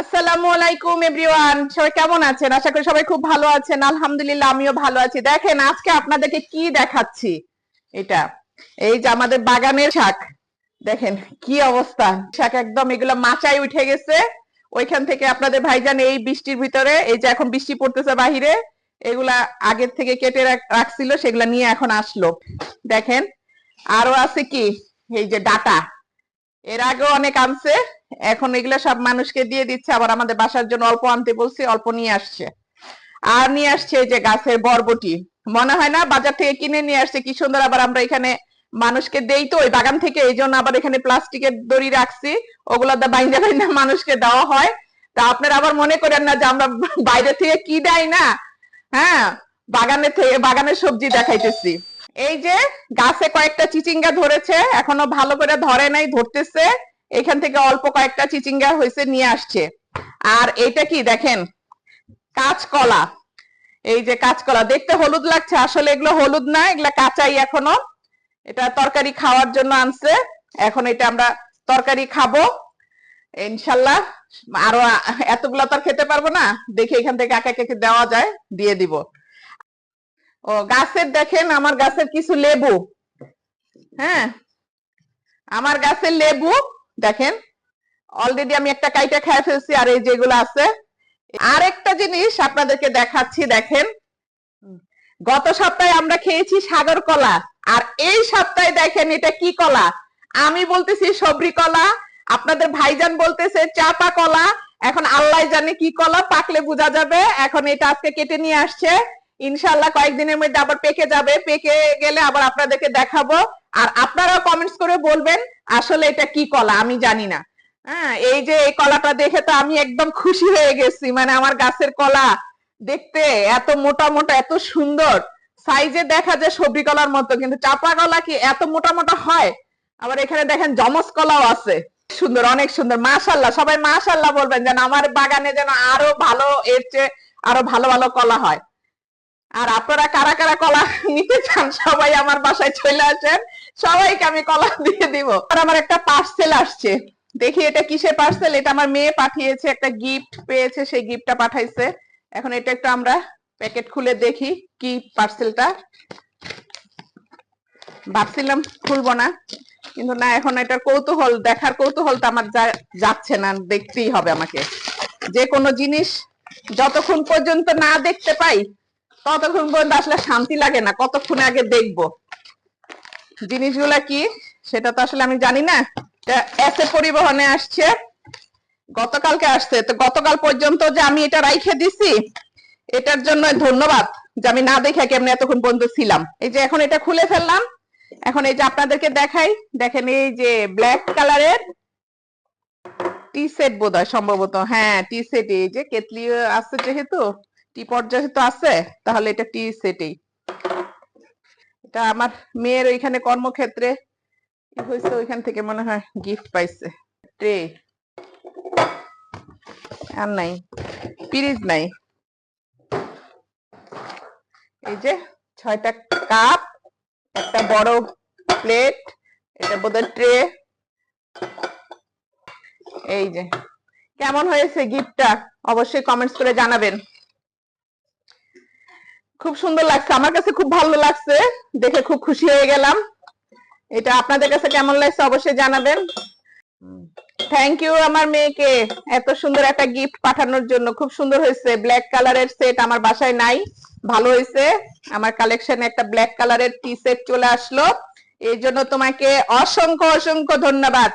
আসসালামু আলাইকুম, এভরিওয়ান। সবাই কেমন আছেন? আশা করি সবাই খুব ভালো আছেন। আলহামদুলিল্লাহ, আমিও ভালো আছি। দেখেন, আজকে আপনাদেরকে কি দেখাচ্ছি? এটা, এই যে আমাদের বাগানের শাক। দেখেন, কি অবস্থা। শাক একদম এগুলো মাচায় উঠে গেছে। ওইখান থেকে আপনাদের ভাইজান এই বৃষ্টির ভিতরে, এই যে এখন বৃষ্টি পড়তেছে বাহিরে, এগুলা আগের থেকে কেটে রাখছিল, সেগুলা নিয়ে এখন আসলো। দেখেন, আরও আছে কি? এই যে ডাটা। এর আগেও অনেক আনছে, এখন এগুলা সব মানুষকে দিয়ে দিচ্ছে, আবার আমাদের বাসার জন্য অল্প আনতে বলছে, অল্প নিয়ে আসছে। আর নিয়ে আসছে যে গাছের বরবটি। মনে হয় না বাজার থেকে কিনে নিয়ে আসছে, কি সুন্দর আবার আমরা এখানে মানুষকে দেই তো, ওই বাগান থেকে, এই জন্য আবার এখানে প্লাস্টিকের দড়ি রাখছি, ওগুলা দা বাইন্দা বাইন্দা মানুষকে দেওয়া হয়। তা আপনারা আবার মনে করেন না যে আমরা বাইরে থেকে কি দেয় না? হ্যাঁ বাগানে থেকে, বাগানের সবজি দেখাইতেছি। এই যে গাছে কয়েকটা চিচিঙ্গা ধরেছে, এখনও ভালো করে ধরে নাই, ধরতেছে। এখান থেকে অল্প কয়েকটা চিচিঙ্গা হয়েছে নিয়ে আসছে। আর এটা কি দেখেন? কাঁচকলা। এই যে কাঁচকলা, দেখতে হলুদ লাগছে, আসলে এগুলো হলুদ না, এগুলা কাঁচাই এখনও। এটা তরকারি খাওয়ার জন্য আনছে। এখন এটা আমরা তরকারি খাব। ইনশাল্লাহ, আরও এতগুলা তো আর খেতে পারব না। দেখে এখান থেকে একে একে দেওয়া যায়, দিয়ে দিব। ও, গাছের দেখেন, আমার গাছের কিছু লেবু। হ্যাঁ আমার গাছের লেবু, দেখেন অলরেডি আমি একটা কাইটা খেয়ে ফেলছি, আর এই যেগুলো আছে। আর একটা জিনিস আপনাদেরকে দেখাচ্ছি, দেখেন। গত সপ্তাহে আমরা খেয়েছি সাগর কলা, আর এই সপ্তাহে দেখেন এটা কি কলা? আমি বলতেছি সবরি কলা, আপনাদের ভাইজান বলতেছে চাপা কলা। এখন আল্লাহ জানে কি কলা, পাকলে বোঝা যাবে। এখন এটা আজকে কেটে নিয়ে আসছে। ইনশাল্লাহ কয়েকদিনের মধ্যে আবার পেকে যাবে। পেকে গেলে আবার আপনাদেরকে দেখাবো। আর আপনারাও কমেন্টস করে বলবেন আসলে এটা কি কলা, আমি জানি না। হ্যাঁ এই যে এই কলাটা দেখে তো আমি একদম খুশি হয়ে গেছি। মানে আমার গাছের কলা দেখতে এত মোটা মোটা, এত সুন্দর। সাইজে দেখা যায় সবজি কলার মতো, কিন্তু চাপা কলা কি এত মোটা মোটা হয়? আবার এখানে দেখেন জমস কলাও আছে। সুন্দর, অনেক সুন্দর। মাশাল্লাহ সবাই মাশাল্লাহ বলবেন যেন আমার বাগানে যেন আরও ভালো এর চেয়ে আরও ভালো ভালো কলা হয়। আর আপনারা কারা কারা কলা নিতে চান, সবাই আমার বাসায় চলে আসেন। সবাইকে আমি কলা দিয়ে দিব। আর আমার একটা পার্সেল আসছে। দেখি এটা কিসের পার্সেল এটা আমার মেয়ে পাঠিয়েছে, একটা গিফট পেয়েছে, সেই গিফটটা পাঠাইছে। এখন এটা একটু আমরা প্যাকেট খুলে দেখি কি পার্সেলটা ভাবছিলাম খুলবো না। কিন্তু না, এখন এটার কৌতূহল, দেখার কৌতূহল তো আমার যাচ্ছে না, দেখতেই হবে আমাকে। যে কোনো জিনিস যতক্ষণ পর্যন্ত না দেখতে পাই ততক্ষণ পর্যন্ত আসলে শান্তি লাগে না, কতক্ষণ আগে দেখব। জিনিসগুলা কি, সেটা তো আসলে আমি জানি না। এসে পরিবহনে আসছে, গতকালকে আসছে। তো গতকাল পর্যন্ত যে আমি এটা রাইখে দিছি, এটার জন্য ধন্যবাদ যে আমি না দেখে কেমনে এতক্ষণ পর্যন্ত ছিলাম। এই যে এখন এটা খুলে ফেললাম, এখন এই যে আপনাদেরকে দেখাই, দেখেন এই যে ব্ল্যাক কালারের টি সেট বোধ হয় সম্ভবত। হ্যাঁ টি সেট, এই যে কেতলি আছে যেহেতু। টি পট যেহেতু আছে, তাহলে এটা টি সেটেই। এটা আমার মেয়ের ওইখানে কর্মক্ষেত্রে হয়েছে ওইখান থেকে মনে হয় গিফট পাইছে। ট্রে। আর নাই, পিরিজ নাই। এই যে ছয়টা কাপ, একটা বড় প্লেট, এটা বোধহয় ট্রে। এই যে, কেমন হয়েছে গিফটটা অবশ্যই কমেন্টস করে জানাবেন। খুব সুন্দর লাগছে। আমার কাছে খুব ভালো লাগছে। দেখে খুব খুশি হয়ে গেলাম। এটা আপনাদের কাছে কেমন লাগছে অবশ্যই জানাবেন। থ্যাংক ইউ আমার মেয়েকে। এত সুন্দর একটা গিফট পাঠানোর জন্য। খুব সুন্দর হয়েছে। ব্ল্যাক কালারের সেট আমার বাসায় নাই। ভালো হয়েছে। আমার কালেকশনে একটা ব্ল্যাক কালারের টি সেট চলে আসলো। এই জন্য তোমাকে অসংখ্য অসংখ্য ধন্যবাদ।